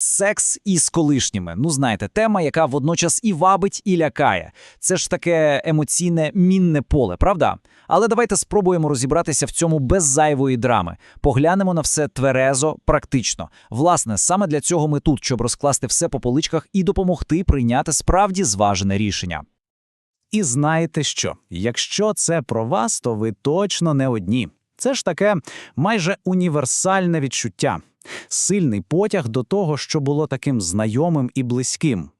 Секс із колишніми. Ну, знаєте, тема, яка водночас і вабить, і лякає. Це ж таке емоційне мінне поле, правда? Але давайте спробуємо розібратися в цьому без зайвої драми. Поглянемо на все тверезо, практично. Власне, саме для цього ми тут, щоб розкласти все по поличках і допомогти прийняти справді зважене рішення. І знаєте що? Якщо це про вас, то ви точно не одні. Це ж таке майже універсальне відчуття, сильний потяг до того, що було таким знайомим і близьким.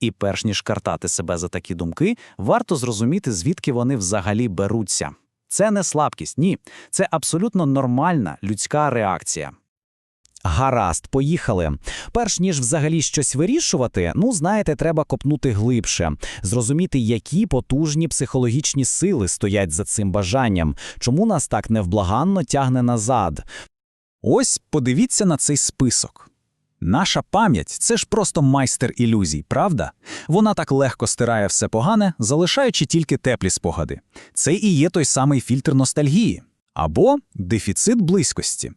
І перш ніж картати себе за такі думки, варто зрозуміти, звідки вони взагалі беруться. Це не слабкість, ні, це абсолютно нормальна людська реакція. Гаразд, поїхали. Перш ніж взагалі щось вирішувати, ну знаєте, треба копнути глибше, зрозуміти, які потужні психологічні сили стоять за цим бажанням, чому нас так невблаганно тягне назад. Ось подивіться на цей список. Наша пам'ять це ж просто майстер ілюзій, правда? Вона так легко стирає все погане, залишаючи тільки теплі спогади. Це і є той самий фільтр ностальгії або дефіцит близькості.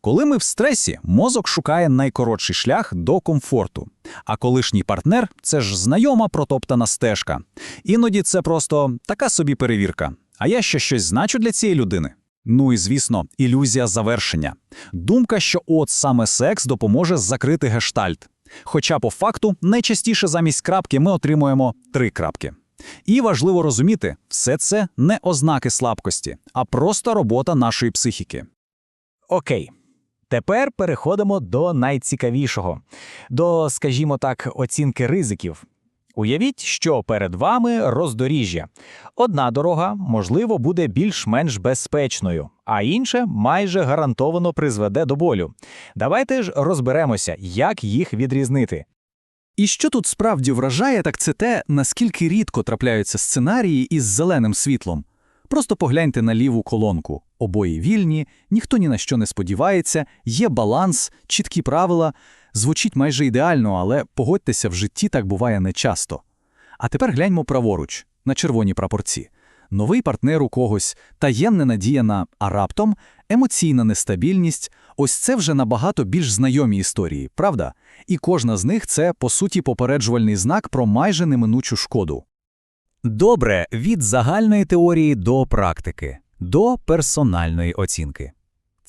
Коли ми в стресі, мозок шукає найкоротший шлях до комфорту. А колишній партнер це ж знайома протоптана стежка. Іноді це просто така собі перевірка. А я ще щось значу для цієї людини. Ну і звісно, ілюзія завершення. Думка, що от саме секс допоможе закрити гештальт. Хоча по факту найчастіше замість крапки ми отримуємо три крапки. І важливо розуміти, все це не ознаки слабкості, а просто робота нашої психіки. Окей. Тепер переходимо до найцікавішого, до, скажімо так, оцінки ризиків. Уявіть, що перед вами роздоріжжя. Одна дорога, можливо, буде більш-менш безпечною, а інша майже гарантовано призведе до болю. Давайте ж розберемося, як їх відрізнити. І що тут справді вражає, так це те, наскільки рідко трапляються сценарії із зеленим світлом. Просто погляньте на ліву колонку. Обої вільні, ніхто ні на що не сподівається, є баланс, чіткі правила. Звучить майже ідеально, але погодьтеся, в житті так буває нечасто. А тепер гляньмо праворуч, на червоні прапорці. Новий партнер у когось, таємна надія на а раптом, емоційна нестабільність ось це вже набагато більш знайомі історії, правда? І кожна з них це, по суті, попереджувальний знак про майже неминучу шкоду. Добре, від загальної теорії до практики, до персональної оцінки.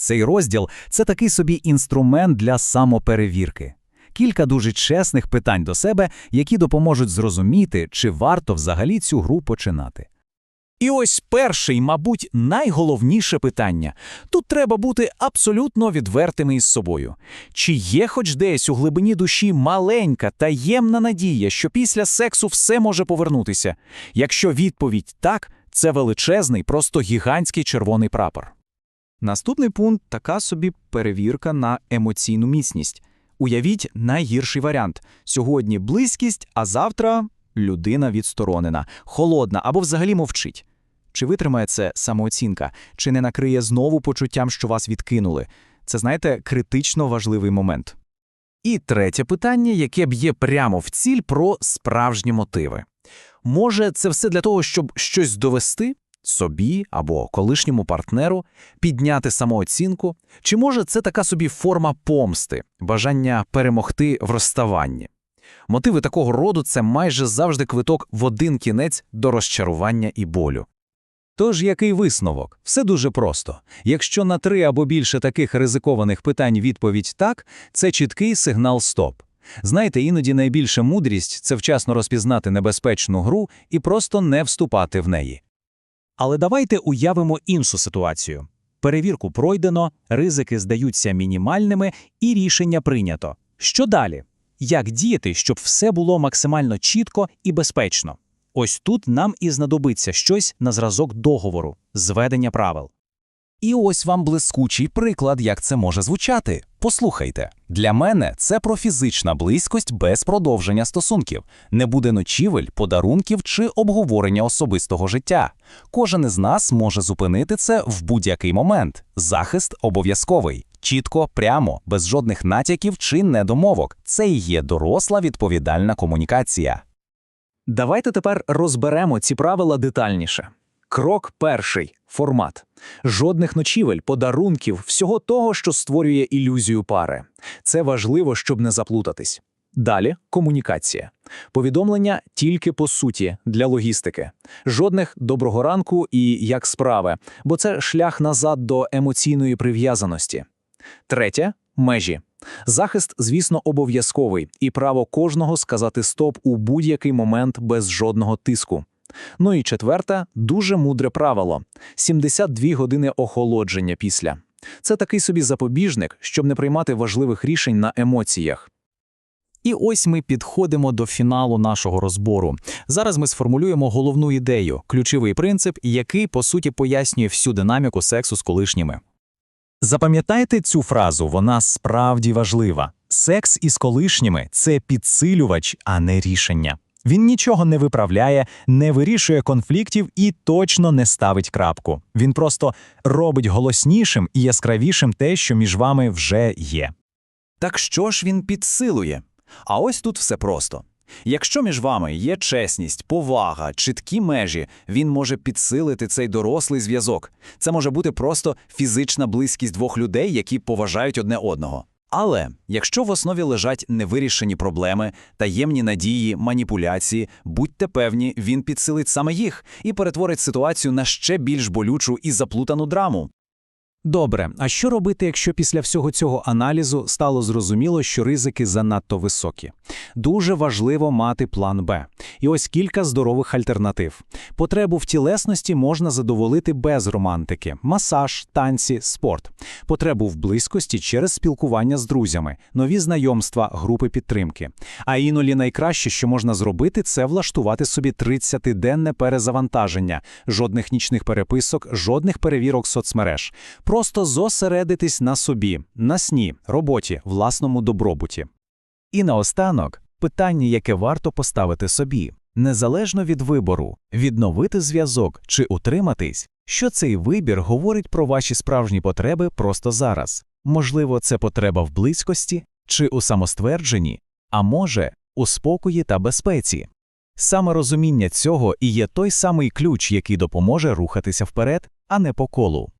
Цей розділ це такий собі інструмент для самоперевірки. Кілька дуже чесних питань до себе, які допоможуть зрозуміти, чи варто взагалі цю гру починати. І ось перше і, мабуть, найголовніше питання. Тут треба бути абсолютно відвертими із собою. Чи є хоч десь у глибині душі маленька, таємна надія, що після сексу все може повернутися? Якщо відповідь так, це величезний, просто гігантський червоний прапор. Наступний пункт така собі перевірка на емоційну міцність. Уявіть найгірший варіант: сьогодні близькість, а завтра людина відсторонена, холодна або взагалі мовчить. Чи витримає це самооцінка, чи не накриє знову почуттям, що вас відкинули? Це, знаєте, критично важливий момент. І третє питання, яке б'є прямо в ціль про справжні мотиви. Може, це все для того, щоб щось довести собі або колишньому партнеру, підняти самооцінку, чи може це така собі форма помсти, бажання перемогти в розставанні? Мотиви такого роду це майже завжди квиток в один кінець до розчарування і болю. Тож який висновок? Все дуже просто. Якщо на три або більше таких ризикованих питань відповідь так, це чіткий сигнал стоп. Знаєте, іноді найбільша мудрість це вчасно розпізнати небезпечну гру і просто не вступати в неї. Але давайте уявимо іншу ситуацію. Перевірку пройдено, ризики здаються мінімальними і рішення прийнято. Що далі? Як діяти, щоб все було максимально чітко і безпечно? Ось тут нам і знадобиться щось на зразок договору, зведення правил. І ось вам блискучий приклад, як це може звучати. Послухайте, для мене це про фізична близькость без продовження стосунків, не буде ночівель, подарунків чи обговорення особистого життя. Кожен із нас може зупинити це в будь-який момент. Захист обов'язковий, чітко, прямо, без жодних натяків чи недомовок. Це і є доросла відповідальна комунікація. Давайте тепер розберемо ці правила детальніше. Крок перший формат. Жодних ночівель, подарунків, всього того, що створює ілюзію пари. Це важливо, щоб не заплутатись. Далі комунікація. Повідомлення тільки по суті для логістики. Жодних доброго ранку і як справи, бо це шлях назад до емоційної прив'язаності. Третє межі. Захист, звісно, обов'язковий, і право кожного сказати стоп у будь-який момент без жодного тиску. Ну і четверте дуже мудре правило: 72 години охолодження після. Це такий собі запобіжник, щоб не приймати важливих рішень на емоціях. І ось ми підходимо до фіналу нашого розбору. Зараз ми сформулюємо головну ідею, ключовий принцип, який по суті пояснює всю динаміку сексу з колишніми. Запам'ятайте цю фразу, вона справді важлива. Секс із колишніми це підсилювач, а не рішення. Він нічого не виправляє, не вирішує конфліктів і точно не ставить крапку. Він просто робить голоснішим і яскравішим те, що між вами вже є. Так що ж він підсилує? А ось тут все просто. Якщо між вами є чесність, повага, чіткі межі, він може підсилити цей дорослий зв'язок. Це може бути просто фізична близькість двох людей, які поважають одне одного. Але якщо в основі лежать невирішені проблеми, таємні надії, маніпуляції, будьте певні, він підсилить саме їх і перетворить ситуацію на ще більш болючу і заплутану драму. Добре, а що робити, якщо після всього цього аналізу стало зрозуміло, що ризики занадто високі? Дуже важливо мати план Б. І ось кілька здорових альтернатив. Потребу в тілесності можна задоволити без романтики: масаж, танці, спорт. Потребу в близькості через спілкування з друзями, нові знайомства, групи підтримки. А іноді найкраще, що можна зробити, це влаштувати собі 30-денне перезавантаження, жодних нічних переписок, жодних перевірок соцмереж. Просто зосередитись на собі, на сні, роботі, власному добробуті. І наостанок питання, яке варто поставити собі, незалежно від вибору, відновити зв'язок чи утриматись, що цей вибір говорить про ваші справжні потреби просто зараз. Можливо, це потреба в близькості чи у самоствердженні, а може, у спокої та безпеці. Саме розуміння цього і є той самий ключ, який допоможе рухатися вперед, а не по колу.